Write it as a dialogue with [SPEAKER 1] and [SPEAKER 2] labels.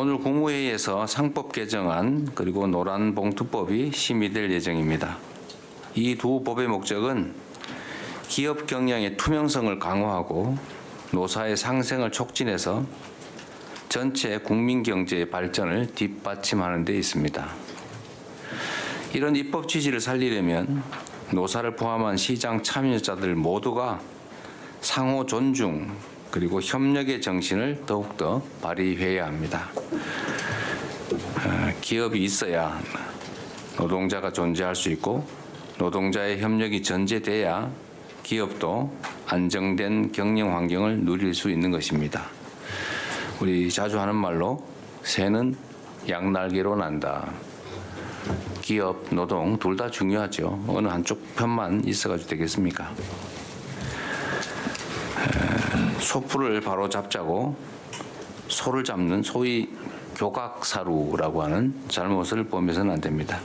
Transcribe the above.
[SPEAKER 1] 오늘 국무회의에서 상법 개정안 그리고 노란 봉투법이 심의될 예정입니다. 이 두 법의 목적은 기업 경영의 투명성을 강화하고 노사의 상생을 촉진해서 전체 국민 경제의 발전을 뒷받침하는 데 있습니다. 이런 입법 취지를 살리려면 노사를 포함한 시장 참여자들 모두가 상호 존중 그리고 협력의 정신을 더욱더 발휘해야 합니다. 어, 기업이 있어야 노동자가 존재할 수 있고 노동자의 협력이 전제돼야 기업도 안정된 경영 환경을 누릴 수 있는 것입니다. 우리 자주 하는 말로 새는 양날개로 난다. 기업, 노동 둘 다 중요하죠. 어느 한쪽 편만 있어가지고 되겠습니까? 에, 소풀을 바로 잡자고 소를 잡는 소위 교각사루라고 하는 잘못을 범해서는 안 됩니다.